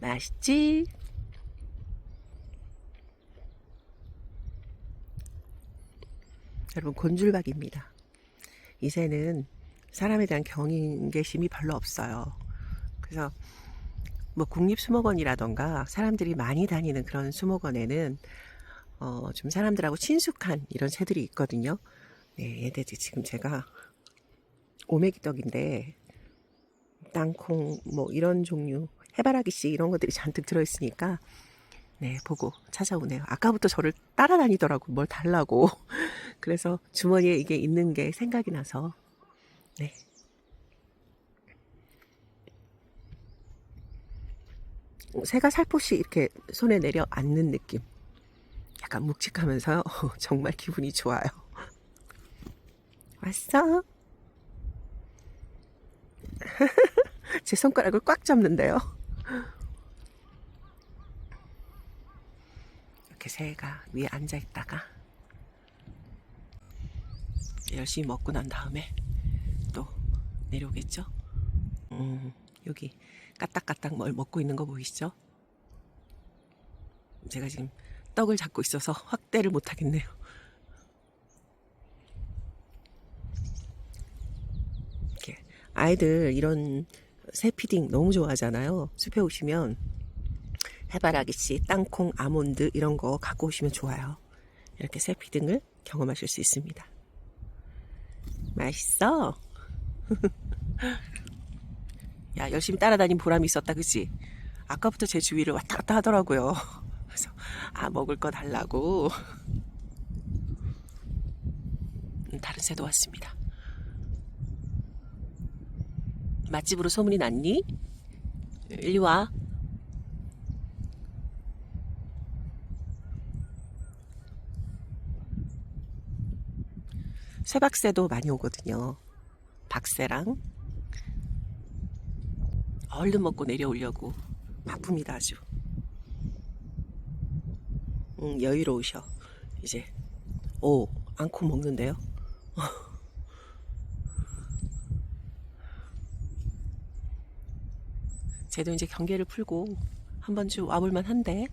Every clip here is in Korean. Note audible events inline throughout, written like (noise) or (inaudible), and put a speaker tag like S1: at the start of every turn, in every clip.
S1: 맛있지? 여러분 곤줄박입니다. 이 새는 사람에 대한 경계심이 별로 없어요. 그래서 뭐 국립수목원이라던가 사람들이 많이 다니는 그런 수목원에는 어, 좀 사람들하고 친숙한 이런 새들이 있거든요. 네, 얘네들 지금 제가 오메기 떡인데 땅콩 뭐 이런 종류 해바라기 씨 이런 것들이 잔뜩 들어있으니까 네 보고 찾아오네요. 아까부터 저를 따라다니더라고 뭘 달라고. (laughs) 그래서 주머니에 이게 있는 게 생각이 나서 네. 새가 살포시 이렇게 손에 내려 앉는 느낌. 약간 묵직하면서 (laughs) 정말 기분이 좋아요. (laughs) 왔어? 제 손가락을 꽉 잡는데요. 이렇게 새가 위에 앉아 있다가 열심히 먹고 난 다음에 또 내려오겠죠? 음, 여기 까딱까딱 뭘 먹고 있는 거 보이시죠? 제가 지금 떡을 잡고 있어서 확대를 못 하겠네요. 이렇게 아이들 이런 새 피딩 너무 좋아하잖아요. 숲에 오시면 해바라기 씨, 땅콩, 아몬드 이런 거 갖고 오시면 좋아요. 이렇게 새 피딩을 경험하실 수 있습니다. 맛있어? (laughs) 야, 열심히 따라다닌 보람이 있었다, 그치? 아까부터 제 주위를 왔다 갔다 하더라고요. (laughs) 그래서, 아, 먹을 거 달라고. 음, 다른 새도 왔습니다. 맛집으로 소문이 났니? 일리 와. 쇠박새도 많이 오거든요. 박새랑 얼른 먹고 내려오려고 바쁩니다 아주. 음, 여유로우셔. 이제 오 안고 먹는데요. (laughs) 쟤도 이제 경계를 풀고 한 번쯤 와볼만 한데.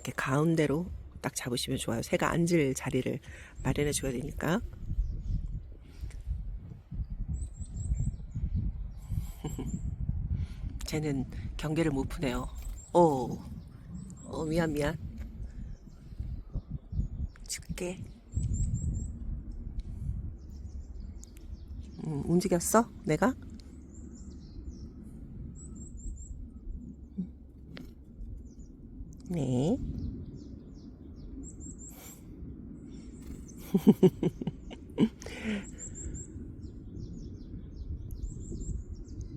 S1: 이렇게 가운데로 딱 잡으시면 좋아요. 새가 앉을 자리를 마련해 줘야 되니까. (laughs) 쟤는 경계를 못 푸네요. 오, 어, 미안, 미안. 줄게. 음, 움직였어? 내가? 네. (laughs)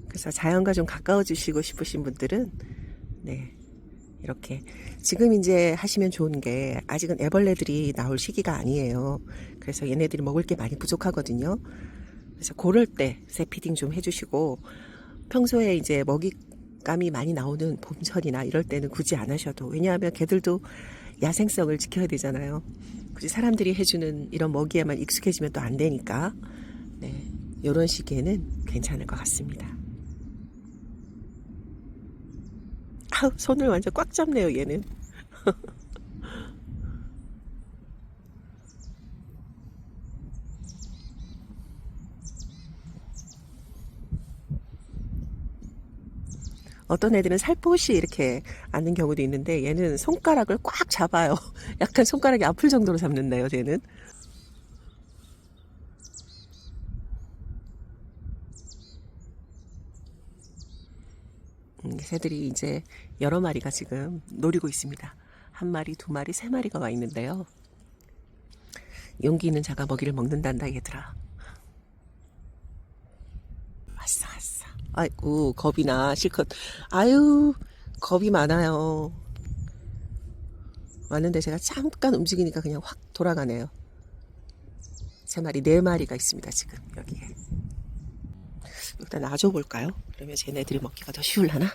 S1: 그래서 자연과 좀 가까워지시고 싶으신 분들은 네 이렇게 지금 이제 하시면 좋은 게 아직은 애벌레들이 나올 시기가 아니에요. 그래서 얘네들이 먹을 게 많이 부족하거든요. 그래서 고럴 때 새 피딩 좀 해주시고 평소에 이제 먹이 감이 많이 나오는 봄철이나 이럴 때는 굳이 안 하셔도 왜냐하면 걔들도 야생성을 지켜야 되잖아요. 굳이 사람들이 해주는 이런 먹이에만 익숙해지면 또 안 되니까 네 이런 시기에는 괜찮을 것 같습니다. 아우 손을 완전 꽉 잡네요 얘는. (laughs) 어떤 애들은 살포시 이렇게 앉는 경우도 있는데 얘는 손가락을 꽉 잡아요. (laughs) 약간 손가락이 아플 정도로 잡는데요, 쟤는. 음, 새들이 이제 여러 마리가 지금 노리고 있습니다. 한 마리, 두 마리, 세 마리가 와 있는데요. 용기 있는 자가 먹이를 먹는단다, 얘들아. 왔어, 왔어. 아이고, 겁이나, 실컷. 아유, 겁이 많아요. 왔는데 제가 잠깐 움직이니까 그냥 확 돌아가네요. 세 마리, 네 마리가 있습니다, 지금, 여기에. 일단 놔줘 볼까요? 그러면 쟤네들이 먹기가 더 쉬울라나?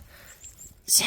S1: 자!